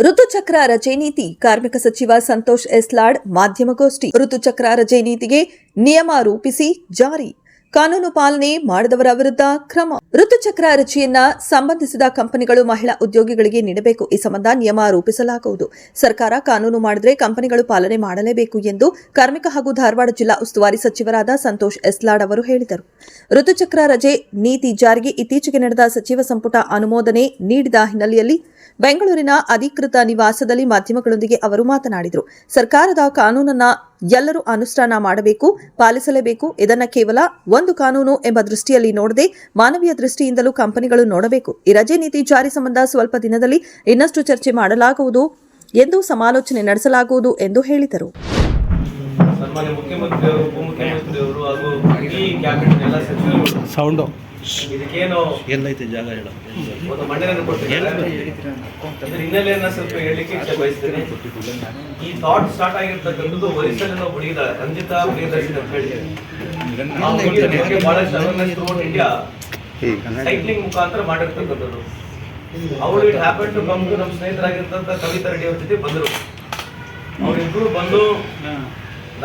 ಋತುಚಕ್ರ ರಜೆ ನೀತಿ, ಕಾರ್ಮಿಕ ಸಚಿವ ಸಂತೋಷ್ ಎಸ್ಲಾಡ್ ಮಾಧ್ಯಮಗೋಷ್ಠಿ ಋತುಚಕ್ರ ರಜೆ ನೀತಿಗೆ ನಿಯಮ ರೂಪಿಸಿ ಜಾರಿ. ಕಾನೂನು ಪಾಲನೆ ಮಾಡದವರ ವಿರುದ್ಧ ಕ್ರಮ. ಋತುಚಕ್ರ ರಜೆಯನ್ನ ಸಂಬಂಧಿಸಿದ ಕಂಪನಿಗಳು ಮಹಿಳಾ ಉದ್ಯೋಗಿಗಳಿಗೆ ನೀಡಬೇಕು. ಈ ಸಂಬಂಧ ನಿಯಮ ರೂಪಿಸಲಾಗುವುದು. ಸರ್ಕಾರ ಕಾನೂನು ಮಾಡಿದ್ರೆ ಕಂಪನಿಗಳು ಪಾಲನೆ ಮಾಡಲೇಬೇಕು ಎಂದು ಕಾರ್ಮಿಕ ಹಾಗೂ ಧಾರವಾಡ ಜಿಲ್ಲಾ ಉಸ್ತುವಾರಿ ಸಚಿವರಾದ ಸಂತೋಷ್ ಎಸ್ಲಾಡ್ ಅವರು ಹೇಳಿದರು. ಋತುಚಕ್ರ ರಜೆ ನೀತಿ ಜಾರಿಗೆ ಇತ್ತೀಚೆಗೆ ನಡೆದ ಸಚಿವ ಸಂಪುಟ ಅನುಮೋದನೆ ನೀಡಿದ ಹಿನ್ನೆಲೆಯಲ್ಲಿ ಬೆಂಗಳೂರಿನ ಅಧಿಕೃತ ನಿವಾಸದಲ್ಲಿ ಮಾಧ್ಯಮಗಳೊಂದಿಗೆ ಅವರು ಮಾತನಾಡಿದರು. ಸರ್ಕಾರದ ಕಾನೂನನ್ನ ಎಲ್ಲರೂ ಅನುಷ್ಠಾನ ಮಾಡಬೇಕು ಪಾಲಿಸಲೇಬೇಕು. ಇದನ್ನ ಕೇವಲ ಒಂದು ಕಾನೂನು ಎಂಬ ದೃಷ್ಟಿಯಲ್ಲಿ ನೋಡದೆ ಮಾನವೀಯ ದೃಷ್ಟಿಯಿಂದಲೂ ಕಂಪನಿಗಳು ನೋಡಬೇಕು. ಈ ರಜೆ ನೀತಿ ಜಾರಿ ಸಂಬಂಧ ಸ್ವಲ್ಪ ದಿನದಲ್ಲಿ ಇನ್ನಷ್ಟು ಚರ್ಚೆ ಮಾಡಲಾಗುವುದು ಎಂದು ಸಮಾಲೋಚನೆ ನಡೆಸಲಾಗುವುದು ಎಂದು ಹೇಳಿದರು. ಸೌಂಡು ಇದಕ್ಕೇನು ಎಲ್ಲೈತೆ ಜಾಗ ಹೇಳ. ಒಂದು ಕೊಟ್ಟಿದ್ದಾರೆ ಹಿನ್ನೆಲೆಯನ್ನ ಸ್ವಲ್ಪ ಹೇಳಲಿಕ್ಕೆ ಇಚ್ಛೆ ಬಯಸ್ತೇನೆ. ಈ ಥಾಟ್ ಸ್ಟಾರ್ಟ್ ಆಗಿರ್ತಕ್ಕಂಥದ್ದು ಒರಿಸ್ಸಲ್ಲಿ ನಾವು ಹುಡುಗಿದಾಳೆ ರಂಜಿತಾ ಪ್ರಿಯದರ್ಶನ್ ಅಂತ ಹೇಳಿ. ಆ ಹುಡುಗಿಯ ಬಗ್ಗೆ ಬಹಳಷ್ಟು ಅವೇರ್ನೆಸ್ ಥ್ರೂಔಟ್ ಇಂಡಿಯಾ ಸೈಕ್ಲಿಂಗ್ ಮುಖಾಂತರ ಮಾಡಿರ್ತಕ್ಕಂಥದ್ದು. ಅವಳು it happen to come to ನಮ್ಮ ಸ್ನೇಹಿತರಾಗಿರ್ತಂತ ಕವಿತಾ ರೆಡ್ಡಿ ಅವ್ರ ಜೊತೆ ಬಂದರು. ಅವರಿಬ್ರು ಬಂದು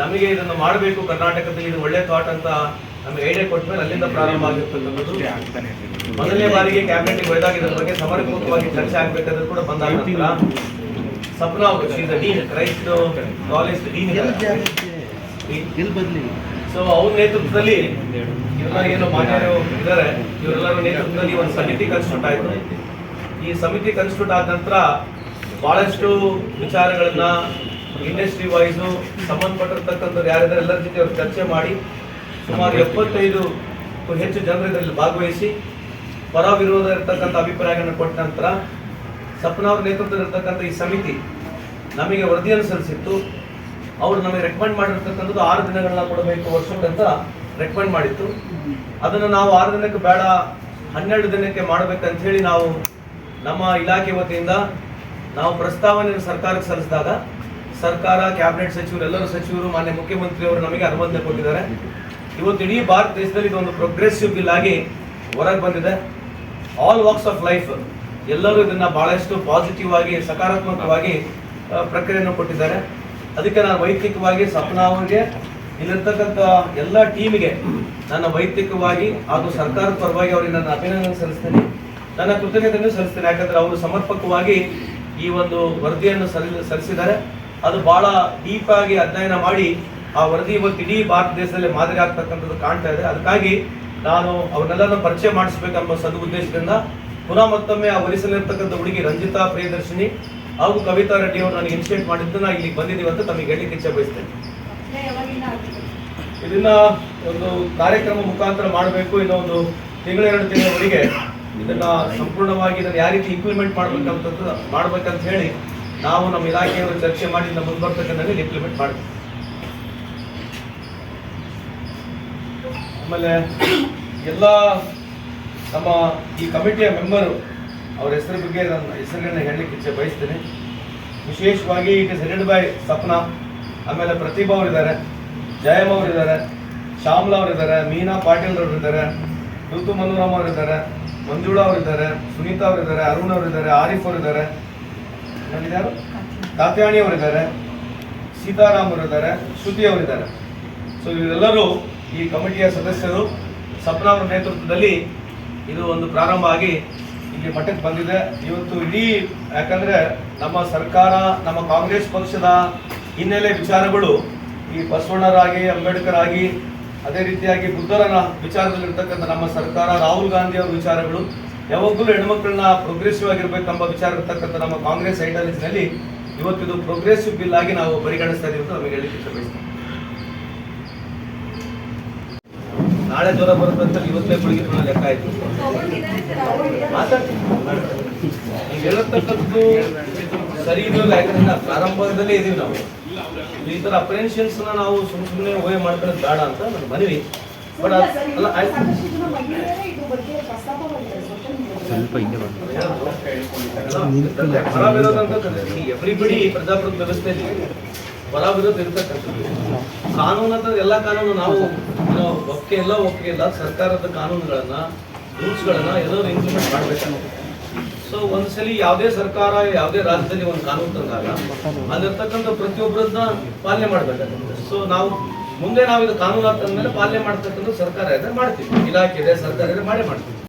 ನಮಗೆ ಇದನ್ನು ಮಾಡಬೇಕು ಕರ್ನಾಟಕದಲ್ಲಿ ಇದು ಒಳ್ಳೆ ಥಾಟ್ ಅಂತ ನಮಗೆ ಐಡಿಯಾ ಕೊಟ್ಟ ಮೇಲೆ ಅಲ್ಲಿಂದ ಪ್ರಾರಂಭ ಆಗಿರ್ತಕ್ಕಂಥದ್ದು ಮೊದಲನೇ ಬಾರಿಗೆ ಕ್ಯಾಬಿನೆಟ್ ಒಯ್ದಾಗ ಇದರ ಬಗ್ಗೆ ಸಮರ್ಪಕವಾಗಿ ಚರ್ಚೆ ಆಗ್ಬೇಕಾದ್ರೆ ಕೂಡ ಬಂದ Sapna Sapna dean college dean so ಅವ್ರ ನೇತೃತ್ವದಲ್ಲಿ ಇವರೆಲ್ಲ ಏನು ಮಾತಾಡೋ ಇದ್ದಾರೆ. ಇವರೆಲ್ಲರ ನೇತೃತ್ವದಲ್ಲಿ ಒಂದು ಸಮಿತಿ ಕನ್ಸ್ಟಿಟ್ಯೂಟ್ ಆಯಿತು. ಈ ಸಮಿತಿ ಕನ್ಸ್ಟಿಟ್ಯೂಟ್ ಆದ ನಂತರ ಬಹಳಷ್ಟು ವಿಚಾರಗಳನ್ನ ಇಂಡಸ್ಟ್ರಿ ವೈಸು ಸಂಬಂಧಪಟ್ಟಿರ್ತಕ್ಕಂಥವ್ರು ಯಾರಿದ್ದಾರೆ ಎಲ್ಲರ ಜೊತೆ ಅವ್ರು ಚರ್ಚೆ ಮಾಡಿ ಸುಮಾರು ಎಪ್ಪತ್ತೈದು ಹೆಚ್ಚು ಜನರು ಇದರಲ್ಲಿ ಭಾಗವಹಿಸಿ ಪರ ವಿರೋಧ ಇರತಕ್ಕಂಥ ಅಭಿಪ್ರಾಯಗಳನ್ನು ಕೊಟ್ಟ ನಂತರ ಸಪ್ನ ಅವ್ರ ನೇತೃತ್ವದಲ್ಲಿ ಇರ್ತಕ್ಕಂಥ ಈ ಸಮಿತಿ ನಮಗೆ ವರದಿಯನ್ನು ಸಲ್ಲಿಸಿತ್ತು. ಅವರು ನಮಗೆ ರೆಕಮೆಂಡ್ ಮಾಡಿರ್ತಕ್ಕಂಥದ್ದು ಆರು ದಿನಗಳನ್ನ ಕೊಡಬೇಕು ವರ್ಷಕ್ಕಂತ ರೆಕಮೆಂಡ್ ಮಾಡಿತ್ತು. ಅದನ್ನು ನಾವು ಆರು ದಿನಕ್ಕೆ ಬೇಡ, ಹನ್ನೆರಡು ದಿನಕ್ಕೆ ಮಾಡಬೇಕಂತ ಹೇಳಿ ನಾವು ನಮ್ಮ ಇಲಾಖೆ ವತಿಯಿಂದ ನಾವು ಪ್ರಸ್ತಾವನೆಯನ್ನು ಸರ್ಕಾರಕ್ಕೆ ಸಲ್ಲಿಸಿದಾಗ ಸರ್ಕಾರ, ಕ್ಯಾಬಿನೆಟ್ ಸಚಿವರು, ಎಲ್ಲರೂ ಸಚಿವರು, ಮಾನ್ಯ ಮುಖ್ಯಮಂತ್ರಿಯವರು ನಮಗೆ ಅನುಮೋದನೆ ಕೊಟ್ಟಿದ್ದಾರೆ. ಇವತ್ತು ಇಡೀ ಭಾರತ ದೇಶದಲ್ಲಿ ಇದೊಂದು ಪ್ರೋಗ್ರೆಸಿವ್ ಬಿಲ್ ಆಗಿ ಹೊರಗೆ ಬಂದಿದೆ. ಆಲ್ ವಾಕ್ಸ್ ಆಫ್ ಲೈಫ್ ಎಲ್ಲರೂ ಇದನ್ನ ಬಹಳಷ್ಟು ಪಾಸಿಟಿವ್ ಆಗಿ, ಸಕಾರಾತ್ಮಕವಾಗಿ ಪ್ರಕ್ರಿಯೆಯನ್ನು ಕೊಟ್ಟಿದ್ದಾರೆ. ಅದಕ್ಕೆ ನಾನು ವೈಯಕ್ತಿಕವಾಗಿ ಸಪ್ನಾ ಅವರಿಗೆ ಇಲ್ಲಿರ್ತಕ್ಕಂಥ ಎಲ್ಲ ಟೀಮಿಗೆ ನನ್ನ ವೈಯಕ್ತಿಕವಾಗಿ ಹಾಗೂ ಸರ್ಕಾರದ ಪರವಾಗಿ ಅವರಿಗೆ ನನ್ನ ಅಭಿನಂದನೆ ಸಲ್ಲಿಸ್ತೇನೆ. ನನ್ನ ಕೃತಜ್ಞತೆಯನ್ನು ಸಲ್ಲಿಸ್ತೇನೆ. ಯಾಕಂದ್ರೆ ಅವರು ಸಮರ್ಪಕವಾಗಿ ಈ ಒಂದು ವರದಿಯನ್ನು ಸಲ್ಲಿ ಸಲ್ಲಿಸಿದ್ದಾರೆ. ಅದು ಬಹಳ ಡೀಪ್ ಆಗಿ ಅಧ್ಯಯನ ಮಾಡಿ ಆ ವರದಿ ಇವತ್ತು ಇಡೀ ಭಾರತ ದೇಶದಲ್ಲಿ ಮಾದರಿ ಆಗ್ತಕ್ಕಂಥದ್ದು ಕಾಣ್ತಾ ಇದೆ. ಅದಕ್ಕಾಗಿ ನಾನು ಅವನ್ನೆಲ್ಲರನ್ನು ಪರಿಚಯ ಮಾಡಿಸ್ಬೇಕೆಂಬ ಸದುದ್ದೇಶದಿಂದ ಪುನಃ ಮತ್ತೊಮ್ಮೆ ಆ ವರಿಸಲಿರ್ತಕ್ಕಂಥ ಹುಡುಗಿ ರಂಜಿತಾ ಪ್ರಿಯದರ್ಶಿನಿ ಹಾಗೂ ಕವಿತಾ ರೆಡ್ಡಿ ಅವರು ನನಗೆ ಇನ್ಸ್ಟೇಟ್ ಮಾಡಿದ್ದು ನಾನು ಇಲ್ಲಿಗೆ ಬಂದಿದ್ದೀವಿ ಅಂತ ತಮಗೆ ಹೇಳಲಿಕ್ಕೆ ಇಚ್ಛೆ ಬಯಸ್ತೇನೆ. ಇದನ್ನ ಒಂದು ಕಾರ್ಯಕ್ರಮ ಮುಖಾಂತರ ಮಾಡಬೇಕು ಇನ್ನೊಂದು ಒಂದು ತಿಂಗಳೆರಡು ತಿಂಗಳವರೆಗೆ ಇದನ್ನ ಸಂಪೂರ್ಣವಾಗಿ ಇದನ್ನು ಯಾವ ರೀತಿ ಇಂಪ್ಲಿಮೆಂಟ್ ಮಾಡ್ಬೇಕಂತ ಮಾಡ್ಬೇಕಂತ ಹೇಳಿ ನಾವು ನಮ್ಮ ಇಲಾಖೆಯವರು ಚರ್ಚೆ ಮಾಡಿ ಮುಂದುವರ್ತಕ್ಕಂಥ ಇಂಪ್ಲಿಮೆಂಟ್ ಮಾಡ್ತೀವಿ. ಆಮೇಲೆ ಎಲ್ಲ ನಮ್ಮ ಈ ಕಮಿಟಿಯ ಮೆಂಬರು ಅವ್ರ ಹೆಸರು ಬಗ್ಗೆ ನನ್ನ ಹೆಸರುಗಳನ್ನ ಹೇಳಲಿಕ್ಕೆ ಇಚ್ಛೆ ಬಯಸ್ತೀನಿ. ವಿಶೇಷವಾಗಿ it is headed by Sapna ಆಮೇಲೆ ಪ್ರತಿಭಾ ಅವರಿದ್ದಾರೆ ಜಯಮ್ ಅವರಿದ್ದಾರೆ ಶ್ಯಾಮ್ಲಾ ಅವರಿದ್ದಾರೆ ಮೀನಾ ಪಾಟೀಲ್ ಅವರಿದ್ದಾರೆ ಋತು ಮನೋರಮ ಅವರಿದ್ದಾರೆ ಮಂಜುಳಾ ಅವರಿದ್ದಾರೆ ಸುನೀತಾ ಅವರಿದ್ದಾರೆ ಅರುಣ್ ಅವರಿದ್ದಾರೆ ಆರಿಫ್ ಅವರಿದ್ದಾರೆ. ಯಾರು? ಕಾತ್ಯಾಣಿ ಅವರಿದ್ದಾರೆ ಸೀತಾರಾಮ್ ಅವರಿದ್ದಾರೆ ಶ್ರುತಿ ಅವರಿದ್ದಾರೆ. ಸೊ ಇವರೆಲ್ಲರೂ ಈ ಕಮಿಟಿಯ ಸದಸ್ಯರು ಸಪ್ನ ಅವರ ನೇತೃತ್ವದಲ್ಲಿ ಇದು ಒಂದು ಪ್ರಾರಂಭ ಆಗಿ ಇಲ್ಲಿ ಮಠಕ್ಕೆ ಬಂದಿದೆ. ಇವತ್ತು ಇಡೀ, ಯಾಕಂದ್ರೆ ನಮ್ಮ ಸರ್ಕಾರ, ನಮ್ಮ ಕಾಂಗ್ರೆಸ್ ಪಕ್ಷದ ಹಿನ್ನೆಲೆ ವಿಚಾರಗಳು ಈ ಬಸವಣ್ಣರಾಗಿ ಅಂಬೇಡ್ಕರ್ ಆಗಿ ಅದೇ ರೀತಿಯಾಗಿ ಬುದ್ಧರ ವಿಚಾರದಲ್ಲಿರ್ತಕ್ಕಂಥ ನಮ್ಮ ಸರ್ಕಾರ, ರಾಹುಲ್ ಗಾಂಧಿ ಅವರ ವಿಚಾರಗಳು, ಯಾವಾಗಲೂ ಹೆಣ್ಮಕ್ಳನ್ನ ಪ್ರೋಗ್ರೆಸಿವ್ ಆಗಿರ್ಬೇಕೆಂಬ ವಿಚಾರ ಇರ್ತಕ್ಕಂಥ ನಮ್ಮ ಕಾಂಗ್ರೆಸ್ ಐಡಿಯಾಲಜಿನಲ್ಲಿ ಇವತ್ತಿದು ಪ್ರೋಗ್ರೆಸಿವ್ ಬಿಲ್ ಆಗಿ ನಾವು ಪರಿಗಣಿಸ್ತಾ ಇದೀವಿ ಅಂತ ನಮಗೆ ಹೇಳಿ ಇಷ್ಟಪಡಿಸ್ತೀನಿ ನಾಳೆ ಜ್ವರ ಬರುತ್ತೆ ಇವತ್ತೇ ಬೆಳಿಗ್ಗೆ ಲೆಕ್ಕ ಆಯ್ತು. ಮಾತಾಡ್ತೀನಿ. ಹೇಳತಕ್ಕದ್ದು ಸರಿ ಇದೆಯಲ್ಲ ಯಾಕಂದ್ರೆ ಪ್ರಾರಂಭದಲ್ಲೇ ಇದೀವಿ ನಾವು. ಈ ತರ ಅಪ್ರೆನ್ಷನ್ಸ್ ನಾವು ಸುಮ್ ಸುಮ್ಮನೆ ಊಹೆ ಮಾಡ್ಕೊಳ್ಳೋದು ಬೇಡ ಅಂತ ನನ್ನ ಮನವಿ. ಬಟ್ ಅಲ್ಲ ಆಯ್ತು. ಸ್ವಲ್ಪ ಹಿಂದೆ ಎವ್ರಿಬಡಿ ಪ್ರಜಾಪ್ರಭುತ್ವ ವ್ಯವಸ್ಥೆಯಲ್ಲಿ ಪರ ವಿರೋಧ ಇರ್ತಕ್ಕಂಥದ್ದು. ಕಾನೂನು ಅಂತ ಎಲ್ಲ ಕಾನೂನು ನಾವು ಒಪ್ಪಿಗೆ ಎಲ್ಲ ಒಪ್ಪಿಗೆ ಇಲ್ಲ, ಸರ್ಕಾರದ ಕಾನೂನುಗಳನ್ನ, ರೂಲ್ಸ್ಗಳನ್ನ ಎಲ್ಲರೂ ಇಂಪ್ಲಿಮೆಂಟ್ ಮಾಡಬೇಕು. ಸೊ ಒಂದ್ಸಲಿ ಯಾವುದೇ ಸರ್ಕಾರ, ಯಾವುದೇ ರಾಜ್ಯದಲ್ಲಿ ಒಂದು ಕಾನೂನು ತಂದಾಗ, ಅಲ್ಲಿರ್ತಕ್ಕಂಥ ಪ್ರತಿಯೊಬ್ಬರನ್ನ ಪಾಲನೆ ಮಾಡಬೇಕಾಗುತ್ತೆ. ಸೊ ನಾವು ಮುಂದೆ ನಾವು ಇದು ಕಾನೂನು ಮೇಲೆ ಪಾಲನೆ ಮಾಡ್ತಕ್ಕಂಥ ಸರ್ಕಾರ ಇದ್ರೆ ಮಾಡ್ತೀವಿ. ಇಲಾಖೆ ಇದೆ ಸರ್ಕಾರ ಇದೆ ಮಾಡೇ ಮಾಡ್ತೀವಿ.